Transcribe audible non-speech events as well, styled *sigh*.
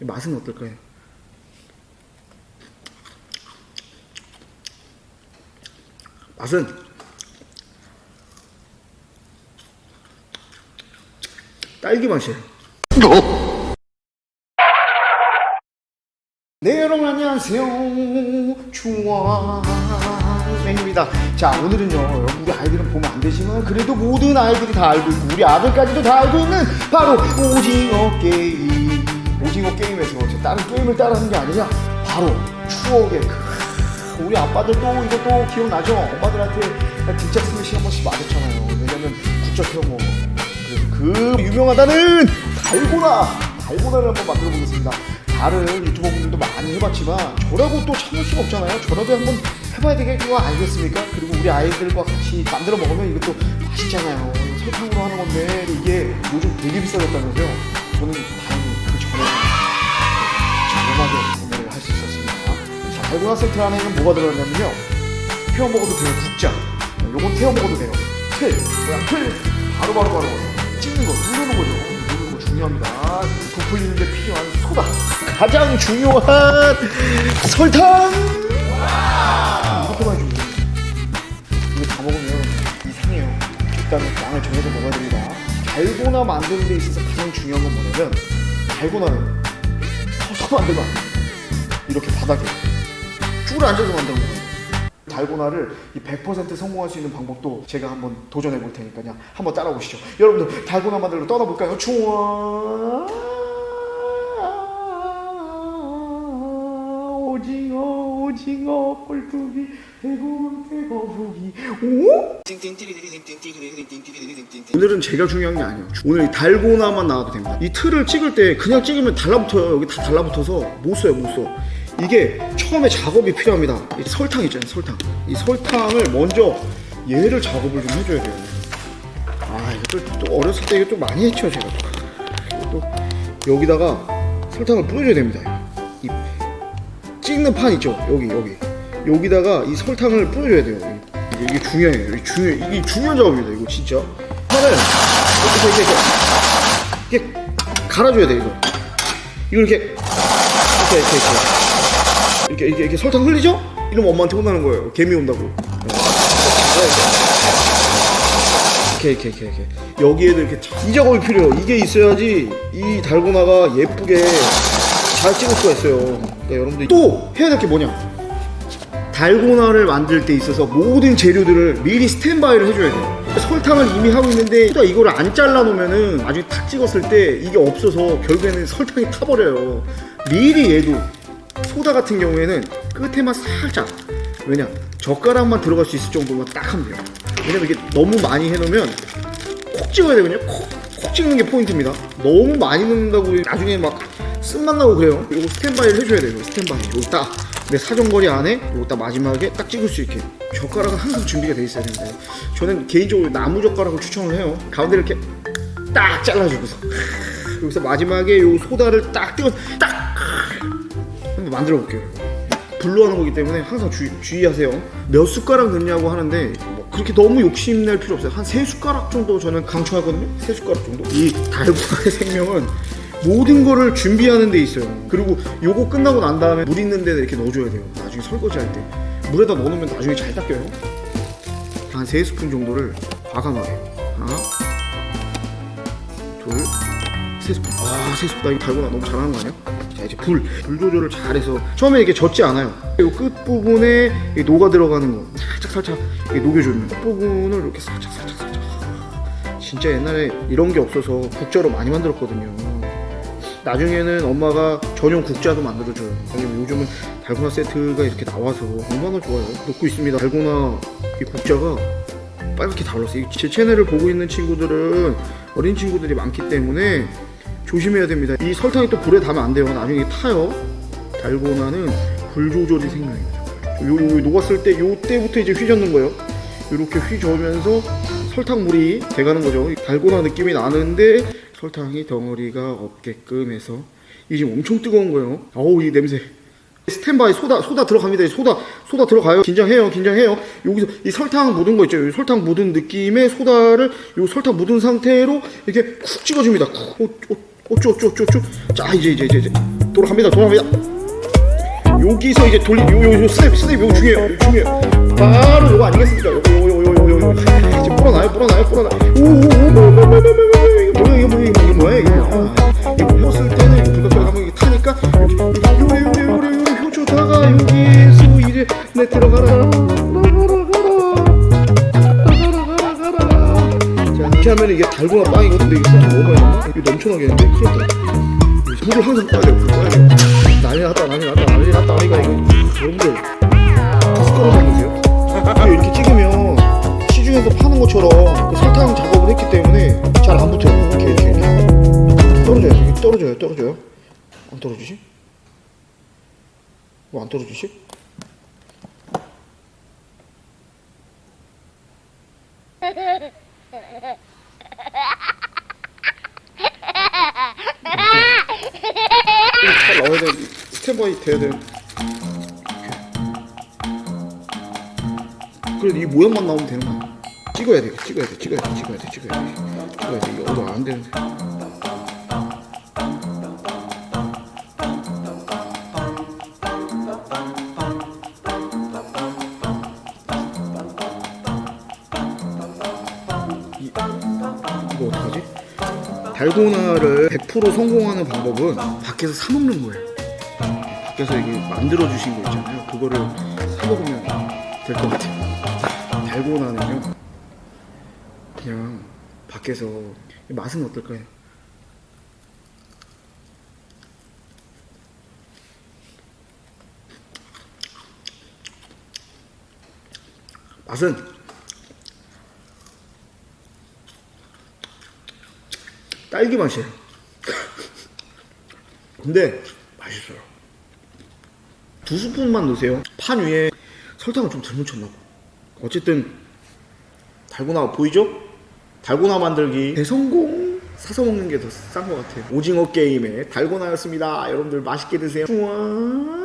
이 맛은 어떨까요? 맛은 딸기 맛이에요. 네 여러분 안녕하세요 중앙맨입니다 자 오늘은요 우리 아이들은 보면 안 되지만 그래도 모든 아이들이 다 알고 있고 우리 아들까지도 다 알고 있는 바로 오징어 게임 오징어 게임에서 제 다른 게임을 따라하는 게 아니라 바로 추억의 그 우리 아빠들도 이것도 기억나죠? 엄마들한테 등짝 스매시 한 번씩 맞았잖아요 왜냐면 국적 해먹어 그래서 그 유명하다는 달고나 달고나를 한번 만들어 보겠습니다. 다른 유튜버 분들도 많이 해봤지만 저라고 또 참을 수가 없잖아요. 저라도 한번 해봐야 되겠거 아니겠습니까? 그리고 우리 아이들과 같이 만들어 먹으면 이것도 맛있잖아요. 설탕으로 하는 건데 이게 요즘 되게 비싸졌다면서요. 달고나 세트 안에는 뭐가 들어갔냐면요. 태워 먹어도 되는 국자. 요건 태워 먹어도 돼요. 틀, 뭐야, 틀. 바로바로 바로 바로 찍는 거, 누르는 거죠. 누르는 거 중요합니다. 부풀리는데 필요한 소다. 가장 중요한 설탕! 이렇게 많이 줍니다. 이거 다 먹으면 이상해요. 일단은 양을 정해서 먹어야 됩니다. 달고나 만드는 데 있어서 가장 중요한 건 뭐냐면 달고나는 서서 만들면 안 돼요. 이렇게 바닥에 줄 앉아서 만드는 거예요. 달고나를 이 100% 성공할 수 있는 방법도 제가 한번 도전해 볼 테니까요. 한번 따라 오시죠. 여러분들 달고나 만들러 떠나볼까요? 좋아. 오징어 오징어 꼴뚜기 대구멍 대거북이 오? 오늘은 제가 중요한 게 아니에요. 오늘 이 달고나만 나와도 됩니다. 이 틀을 찍을 때 그냥 찍으면 달라붙어요. 여기 다 달라붙어서 못 써요, 못 써. 이게 처음에 작업이 필요합니다. 이 설탕 있잖아요, 설탕. 이 설탕을 먼저 얘를 작업을 좀 해줘야 돼요. 아, 이거 또, 또 어렸을 때 이거 좀 많이 했죠, 제가. 또 여기다가 설탕을 뿌려줘야 됩니다. 이 찍는 판 있죠, 여기 여기. 여기다가 이 설탕을 뿌려줘야 돼요. 이게, 이게 중요해요. 이게 중요 이게 중요한 작업입니다. 이거 진짜. 판을 이렇게 이렇게 이렇게, 이렇게 갈아줘야 돼 이거. 이걸 이렇게 이렇게 이렇게 이렇게 이렇게 이렇게, 이렇게 설탕 흘리죠? 이러면 엄마한테 혼나는 거예요. 개미 온다고. 이렇게 이렇게 이렇게 이렇게 여기에도 이렇게 이 작업이 필요해요. 이게 있어야지 이 달고나가 예쁘게 잘 찍을 수가 있어요. 그러니까 여러분들 또 해야 될 게 뭐냐? 달고나를 만들 때 있어서 모든 재료들을 미리 스탠바이를 해줘야 돼요. 설탕을 이미 하고 있는데 또 이거를 안 잘라 놓으면은 나중에 탁 찍었을 때 이게 없어서 결국에는 설탕이 타버려요. 미리 얘도 소다 같은 경우에는 끝에만 살짝 왜냐 젓가락만 들어갈 수 있을 정도만 딱 하면 돼요. 왜냐면 이게 너무 많이 해놓으면 콕 찍어야 되거든요. 콕, 콕 찍는 게 포인트입니다. 너무 많이 넣는다고 나중에 막 쓴맛 나고 그래요. 이거 스탠바이를 해줘야 돼요. 스탠바이. 이거 딱내 사정거리 안에 이거 딱 마지막에 딱 찍을 수 있게 젓가락은 항상 준비가 돼 있어야 됩니다. 저는 개인적으로 나무 젓가락을 추천을 해요. 가운데 이렇게 딱 잘라주고서 *laughs* 여기서 마지막에 요 소다를 딱 띄워서 딱 만들어 볼게요. 불로 하는 거기 때문에 항상 주의, 주의하세요. 몇 숟가락 넣냐고 하는데 뭐 그렇게 너무 욕심낼 필요 없어요. 한 세 숟가락 정도 저는 강추하거든요. 세 숟가락 정도. 이 달고나의 *laughs* 생명은 모든 거를 준비하는 데 있어요. 그리고 요거 끝나고 난 다음에 물 있는 데다 이렇게 넣어줘야 돼요. 나중에 설거지 할 때. 물에다 넣어놓으면 나중에 잘 닦여요. 한 세 스푼 정도를 과감하게. 하나, 둘, 세 스푼. 아, 세 스푼. 나 이거 달고나 너무 잘하는 거 아니야? 자, 이제 불. 불 조절을 잘해서. 처음에 이게 젖지 않아요. 이 끝부분에 이 녹아 들어가는 거. 살짝, 살짝 녹여주면. 끝부분을 이렇게 살짝, 살짝, 살짝. 진짜 옛날에 이런 게 없어서 국자로 많이 만들었거든요. 나중에는 엄마가 전용 국자도 만들어줘요. 왜냐면 요즘은 달고나 세트가 이렇게 나와서 얼마나 좋아요. 넣고 있습니다. 달고나 이 국자가 빨갛게 달랐어요. 제 채널을 보고 있는 친구들은 어린 친구들이 많기 때문에 조심해야 됩니다. 이 설탕이 또 불에 닿으면 안 돼요. 나중에 타요. 달고 나는 불 조절이 생명입니다. 요, 요 녹았을 때 요 때부터 이제 휘젓는 거예요. 이렇게 휘저으면서 설탕물이 돼가는 거죠. 이 달고나 느낌이 나는데 설탕이 덩어리가 없게끔 해서 이게 지금 엄청 뜨거운 거예요. 어우 이 냄새. 스탠바이 소다 소다 들어갑니다. 소다 소다 들어가요. 긴장해요. 긴장해요. 여기서 이 설탕 묻은 거 있죠. 이 설탕 묻은 느낌의 소다를 요 설탕 묻은 상태로 이렇게 쿡 찍어줍니다. 쿡. 오, 오, 오쭈. 자 이제 이제 이제 이제 돌아갑니다 돌아갑니다 여기서 이제 돌리 요, 요, 요 스텝 스텝 요거 중요해요 요거 중요해요 바로 요거 아니겠습니까 요거 요거 요거 요거 요거 이제 불어나요 불어나요 불어나 오오오오오오오오오 이거 뭐야 이거 뭐야 이거 뭐야 이거 뭐야 이거 폈을 때는 이거 불가피가 한번 이렇게 타니까 이렇게 요래 요래 요래 요래 효초 다가 여기서 이제 내 들어가라 가라 달고나 근데 이게 소주 너무 많이 넣나? 이거 넘쳐나겠는데 큰일 났다 물을 항상 꺼야 돼, 물 꺼야 돼. 난리 났다, 난리 났다, 난리 났다. 이거, 이거. 여러분들, 숟가락 먹으세요? 이거 이렇게 찍으면 시중에서 파는 것처럼 그 설탕 작업을 했기 때문에 잘 안 붙어요. 이렇게, 이렇게, 이렇게. 떨어져요, 이게 떨어져요, 떨어져요. 안 떨어지지? 왜 안 떨어지지? 잘 나와야 돼. 스탠바이 돼야 돼. 그래도 이 모양만 나오면 되는 거야. 찍어야 돼, 찍어야 돼, 찍어야 돼, 찍어야 돼, 찍어야 돼, 찍어야 돼. 이거 어안 되는데. 달고나를 100% 성공하는 방법은 밖에서 사 먹는 거예요. 밖에서 이게 만들어 주신 거 있잖아요. 그거를 사 먹으면 될 것 같아요. 달고나는요, 그냥 밖에서 맛은 어떨까요? 맛은 딸기 맛이에요. 근데 맛있어요. 두 스푼만 넣으세요. 판 위에 설탕을 좀 덜 묻혔나 봐. 어쨌든 달고나 보이죠? 달고나 만들기 대성공. 사서 먹는 게 더 싼 것 같아요. 오징어 게임의 달고나였습니다. 여러분들 맛있게 드세요. 우와.